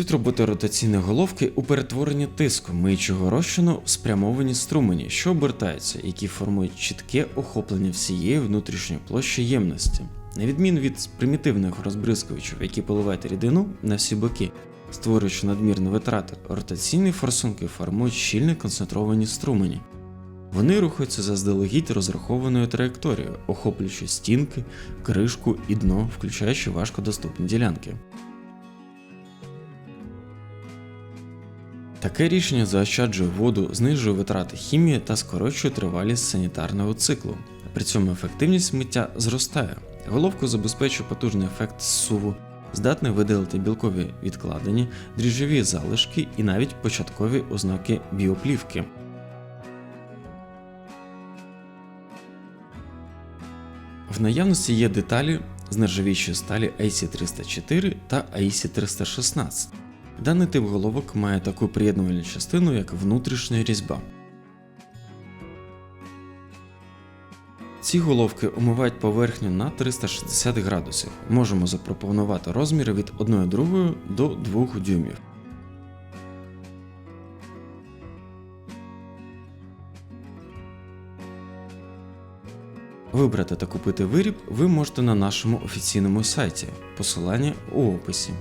Суть роботи ротаційної головки у перетворенні тиску миючого розчину в спрямовані струмені, що обертаються, які формують чітке охоплення всієї внутрішньої площі ємності. На відміну від примітивних розбризкувачів, які поливають рідину на всі боки, створюючи надмірні витрати, ротаційні форсунки формують щільні концентровані струмені. Вони рухаються заздалегідь розрахованою траєкторією, охоплюючи стінки, кришку і дно, включаючи важкодоступні ділянки. Таке рішення заощаджує воду, знижує витрати хімії та скорочує тривалість санітарного циклу. При цьому ефективність миття зростає. Головку забезпечує потужний ефект зсуву, здатний видалити білкові відкладені, дріжджові залишки і навіть початкові ознаки біоплівки. В наявності є деталі з нержавіючої сталі AC304 та AC316. Даний тип головок має таку приєднувальну частину, як внутрішня різьба. Ці головки омивають поверхню на 360 градусів. Можемо запропонувати розміри від 1,2 до 2 дюймів. Вибрати та купити виріб ви можете на нашому офіційному сайті. Посилання у описі.